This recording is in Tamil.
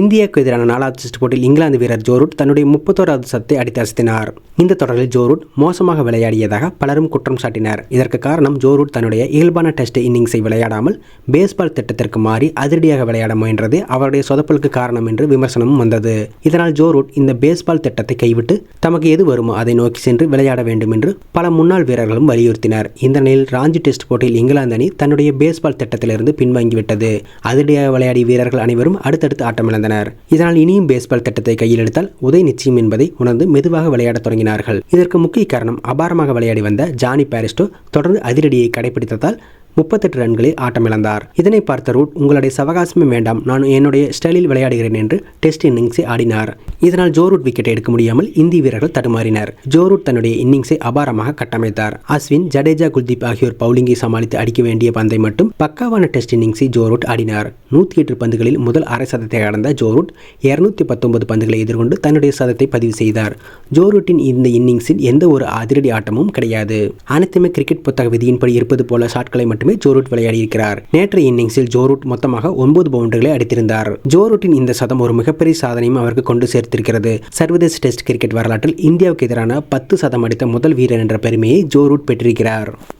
இந்தியாவுக்கு எதிரான நாலாவது டெஸ்ட் போட்டியில் இங்கிலாந்து வீரர் ஜோரூட் தன்னுடைய முப்பத்தோராவது சத்தை அடித்தசத்தினார் இந்த தொடரில் ஜோரூட் மோசமாக விளையாடியதாக பலரும் குற்றம் சாட்டினர். இதற்கு காரணம் ஜோரூட் தன்னுடைய இயல்பான டெஸ்ட் இன்னிங்ஸை விளையாடாமல் பேஸ்பால் திட்டத்திற்கு மாறி அதிரடியாக விளையாட முயன்றது அவருடைய சொதப்பலுக்கு காரணம் என்று விமர்சனமும் வந்தது. இதனால் ஜோரூட் இந்த பேஸ்பால் திட்டத்தை கைவிட்டு தமக்கு எது வருமோ அதை நோக்கி சென்று விளையாட வேண்டும் என்று பல முன்னாள் வீரர்களும் வலியுறுத்தினர். இந்த நிலையில் ராஞ்சி டெஸ்ட் போட்டியில் இங்கிலாந்து அணி தன்னுடைய பேஸ்பால் திட்டத்திலிருந்து பின்வாங்கிவிட்டது. அதிரடியாக விளையாடிய வீரர்கள் அனைவரும் அடுத்தடுத்து ஆட்டமிழந்தனர். இதனால் இனியும் பேஸ்பால் திட்டத்தை கையில் எடுத்தால் உதய் நிச்சயம் என்பதை உணர்ந்து மெதுவாக விளையாடத் தொடங்கினார்கள். இதற்கு முக்கிய காரணம் அபாரமாக விளையாடி வந்த ஜானி பாரிஸ்டோ தொடர்ந்து அதிரடியை கடைபிடித்ததால் முப்பத்தெட்டு ரன்களில் ஆட்டமிழந்தார். இதனை பார்த்த ரூட் உங்களுடைய சவகாசமே வேண்டாம் நான் என்னுடைய ஸ்டைலில் விளையாடுகிறேன் என்று டெஸ்ட் இன்னிங்ஸை ஆடினார். இதனால் ஜோ ரூட் விக்கெட்டை எடுக்க முடியாமல் இந்திய வீரர்கள் தடுமாறினர். ஜோ ரூட் தன்னுடைய இன்னிங்ஸை அபாரமாக கட்டமைத்தார். அஸ்வின் ஜடேஜா குல்தீப் ஆகியோர் பவுலிங்கை சமாளித்து அடிக்க வேண்டிய பந்தை மட்டும் பக்காவான டெஸ்ட் இன்னிங்ஸை ஜோ ரூட் ஆடினார். நூற்றி எட்டு பந்துகளில் முதல் அரை சதத்தை கடந்த ஜோ ரூட் இருநூத்தி பத்தொன்பது பந்துகளை எதிர்கொண்டு தன்னுடைய சதத்தை பதிவு செய்தார். ஜோ ரூட்டின் இந்த இன்னிங்ஸில் எந்த ஒரு அதிரடி ஆட்டமும் கிடையாது. அனைத்துமே கிரிக்கெட் புத்தக விதியின்படி இருப்பது போல ஷாட்களை மட்டும் ஜோரூட் விளையாடியிருக்கிறார். நேற்றைய இன்னிங்ஸில் ஜோரூட் மொத்தமாக ஒன்பது பவுண்டரிகளை அடித்திருந்தார். ஜோரூட்டின் இந்த சதம் ஒரு மிகப்பெரிய சாதனையும் அவருக்கு கொண்டு சேர்த்திருக்கிறது. சர்வதேச டெஸ்ட் கிரிக்கெட் வரலாற்றில் இந்தியாவுக்கு எதிரான பத்து சதம் அடித்த முதல் வீரர் என்ற பெருமையை ஜோரூட் பெற்றிருக்கிறார்.